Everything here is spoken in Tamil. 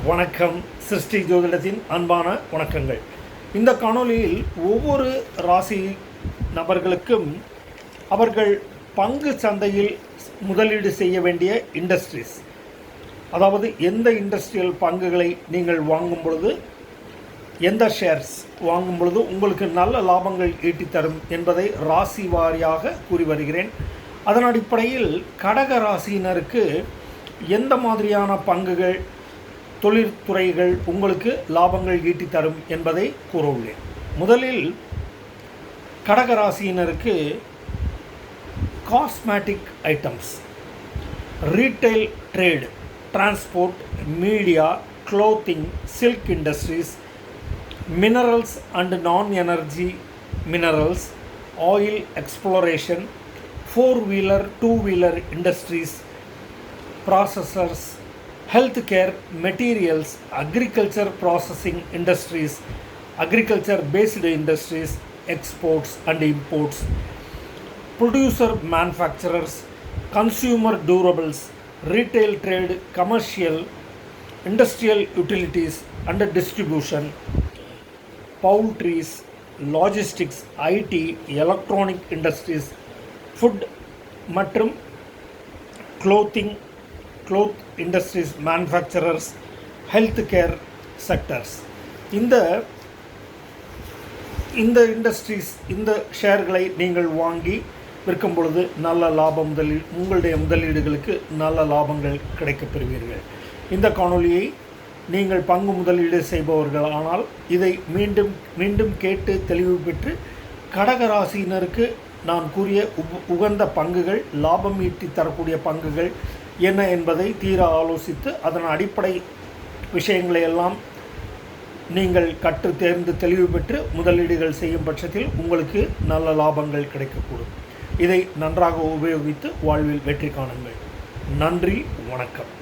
வணக்கம். சிருஷ்டி ஜோதிடத்தின் அன்பான வணக்கங்கள். இந்த காணொலியில் ஒவ்வொரு ராசி நபர்களுக்கும் அவர்கள் பங்கு சந்தையில் முதலீடு செய்ய வேண்டிய இண்டஸ்ட்ரீஸ் அதாவது எந்த இண்டஸ்ட்ரியல் பங்குகளை நீங்கள் வாங்கும் பொழுது எந்த ஷேர்ஸ் வாங்கும் பொழுது உங்களுக்கு நல்ல லாபங்கள் ஈட்டித்தரும் என்பதை ராசி வாரியாக கூறி வருகிறேன். அதன் அடிப்படையில் கடக ராசியினருக்கு எந்த மாதிரியான பங்குகள் தொழிற்துறைகள் உங்களுக்கு லாபங்கள் ஈட்டி தரும் என்பதை கூற உள்ளேன் முதலில் கடக ராசியினருக்கு cosmetic items retail trade transport media clothing silk industries minerals and non energy minerals oil exploration four wheeler two wheeler industries processors health care materials agriculture processing industries agriculture based industries exports and imports producer manufacturers consumer durables retail trade commercial industrial utilities and distribution poultries logistics IT electronic industries food மற்றும் clothing cloth industries manufacturers health care sectors இந்த இந்த இண்டஸ்ட்ரீஸ் இந்த ஷேர்களை நீங்கள் வாங்கி விற்கும் பொழுது நல்ல லாபம் முதலீடு உங்களுடைய முதலீடுகளுக்கு நல்ல லாபங்கள் கிடைக்கப் பெறுவீர்கள். இந்த காணொளியை நீங்கள் பங்கு முதலீடு செய்பவர்கள் ஆனால் இதை மீண்டும் மீண்டும் கேட்டு தெளிவு பெற்று கடகராசியினருக்கு நான் கூறிய உகந்த பங்குகள் லாபம் ஈட்டி தரக்கூடிய பங்குகள் என்ன என்பதை தீர ஆலோசித்து அதன் அடிப்படை விஷயங்களை எல்லாம் நீங்கள் கற்று தேர்ந்து தெளிவு பெற்று முதலீடுகள் செய்யும் பட்சத்தில் உங்களுக்கு நல்ல லாபங்கள் கிடைக்கக்கூடும். இதை நன்றாக உபயோகித்து வாழ்வில் வெற்றி காணுங்கள். நன்றி வணக்கம்.